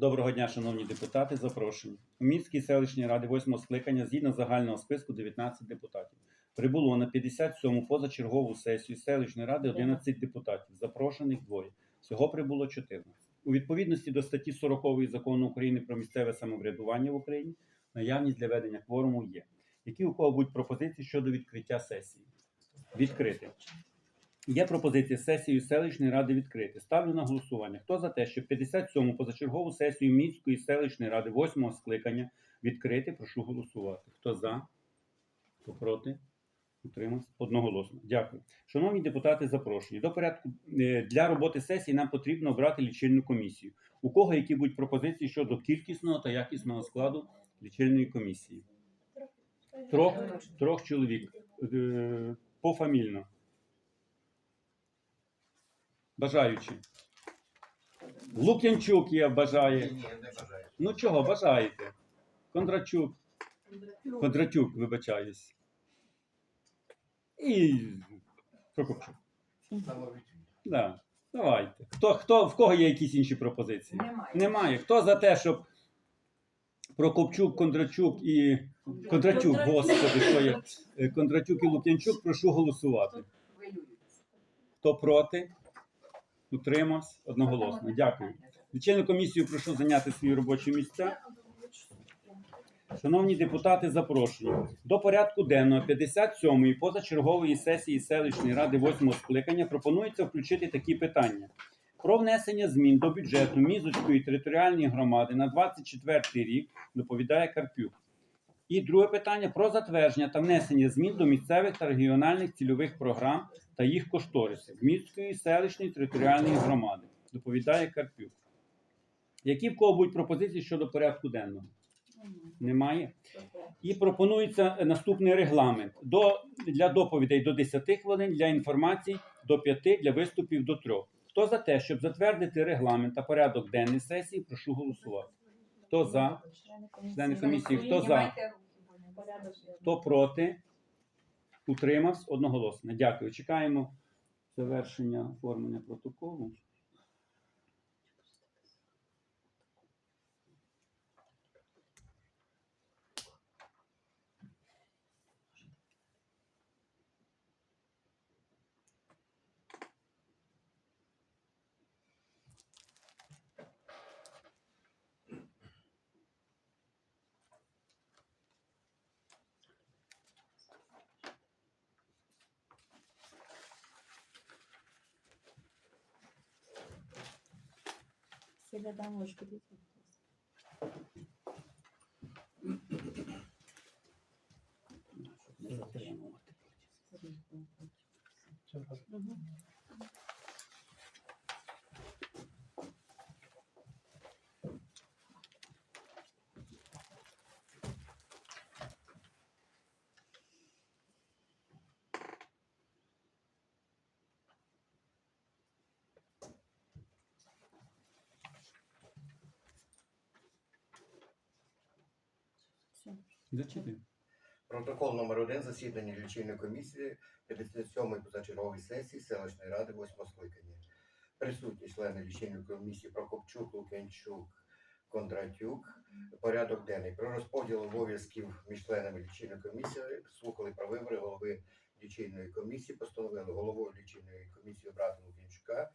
Доброго дня, шановні депутати. Запрошені. У Мінській селищній раді 8 скликання згідно загального списку 19 депутатів. Прибуло на 57-му позачергову сесію селищної ради 11 депутатів. Запрошених двоє. Всього прибуло 14. У відповідності до статті 40 закону України про місцеве самоврядування в Україні наявність для ведення кворуму є. Які у кого будуть пропозиції щодо відкриття сесії? Відкрити. Є пропозиція сесію селищної ради відкрити. Ставлю на голосування. Хто за те, щоб 57-му позачергову сесію Мінської селищної ради 8-го скликання відкрити, прошу голосувати. Хто за? Хто проти? Утримався? Одноголосно. Дякую. Шановні депутати, запрошені. До порядку е, для роботи сесії нам потрібно обрати лічильну комісію. У кого які будуть пропозиції щодо кількісного та якісного складу лічильної комісії? Трьох, трьох чоловік. Е, Пофамільно. Бажаючи. Лук'янчук є, бажає. Ні, не бажаю. Ну чого, бажаєте? Кондрачук. Кондратюк, вибачаюсь. І Прокопчук. Да. Давайте. Хто, хто, в кого є якісь інші пропозиції? Немає. Немає. Хто за те, щоб Прокопчук, Кондрачук і. Кондрачук, господи, що є? Кондратюк і Лук'янчук, прошу голосувати. Хто проти? Утримався? Одноголосно. Дякую. Лічильну комісію прошу зайняти свої робочі місця. Шановні депутати, запрошую. До порядку денного 57-ї позачергової сесії селищної ради 8 скликання пропонується включити такі питання. Про внесення змін до бюджету Мізоцької територіальної громади на 24 рік доповідає Карпюк. І друге питання про затвердження та внесення змін до місцевих та регіональних цільових програм та їх кошторисів Міської селищної територіальної громади. Доповідає Карпюк. Які в кого будуть пропозиції щодо порядку денного? Немає. І пропонується наступний регламент. До, для доповідей до 10 хвилин, для інформації до 5, для виступів до 3. Хто за те, щоб затвердити регламент та порядок денний сесії, прошу голосувати. Хто за? Члени комісії, хто за? Хто проти? Утримався одноголосно. Дякую. Чекаємо завершення оформлення протоколу. সেটার দাম অসুবিধা Зачитуй. Протокол номер 1 засідання лічильної комісії 57-ї позачергової сесії селищної ради 8 скликання. Присутні члени лічильної комісії Прокопчук, Лук'янчук, Кондратюк. Порядок денний. Про розподіл обов'язків між членами лічильної комісії слухали про вибори голови лічильної комісії, постановили головою лічильної комісії обрати Лук'янчука.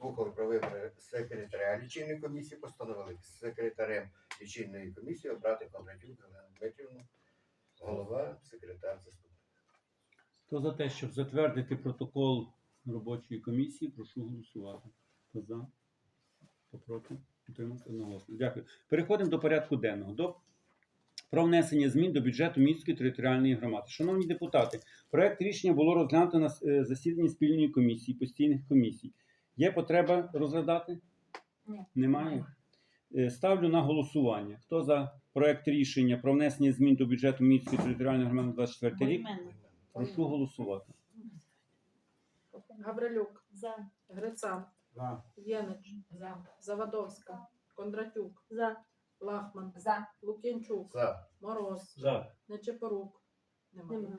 Слухали про вибори секретаря лічильної комісії, постановили секретарем лічильної комісії обрати Кондратюк Галину Дмитрівну. Голова, секретар, заступник. Хто за те, щоб затвердити протокол робочої комісії, прошу голосувати. Хто за? Хто проти? Дякую. Переходимо до порядку денного. До про внесення змін до бюджету міської територіальної громади. Шановні депутати, проект рішення було розглянуто на е, засіданні спільної комісії, постійних комісій. Є потреба розглядати? Ні. Немає. Е, Ставлю на голосування. Хто за проект рішення про внесення змін до бюджету міської територіальної громади на 24 рік? Прошу голосувати. Гаврилюк, За. Грицан, Єнич, За. Завадовська, Кондратюк, За. Лахман, За. Лук'янчук, За. Мороз, За. Нечепорук, немає. Нема.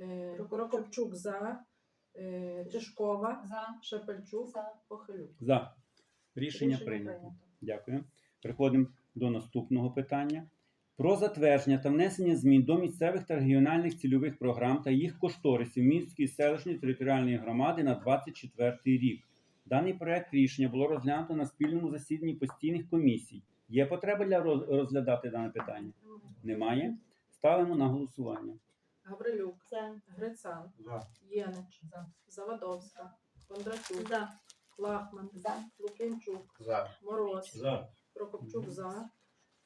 Е, Прокопчук за, е, Тишкова, За. Шепельчук, За. Похилюк. За. Рішення Рішення прийнято. прийнято. Дякую. Переходимо до наступного питання. Про затвердження та внесення змін до місцевих та регіональних цільових програм та їх кошторисів Міської селищної територіальної громади на 24 рік. Даний проект рішення було розглянуто на спільному засіданні постійних комісій. Є потреба для розглядати дане питання? Немає. Ставимо на голосування. Гаврилюк, За. Грицан, За. Єнич, За. Завадовська, Кондратюк, За. Лахман, За. Лук'янчук, За. Мороз, За. Прокопчук за,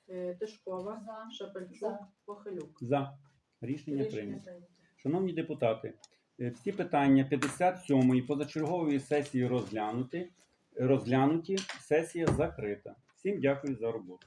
е, Тишкова, За. Шепельчук, За. Похилюк. За. Рішення Рішення прийнято. прийнято. Шановні депутати, е, всі питання 57-ї позачергової сесії розглянуті. Розглянуті. Сесія закрита. Всім дякую за роботу.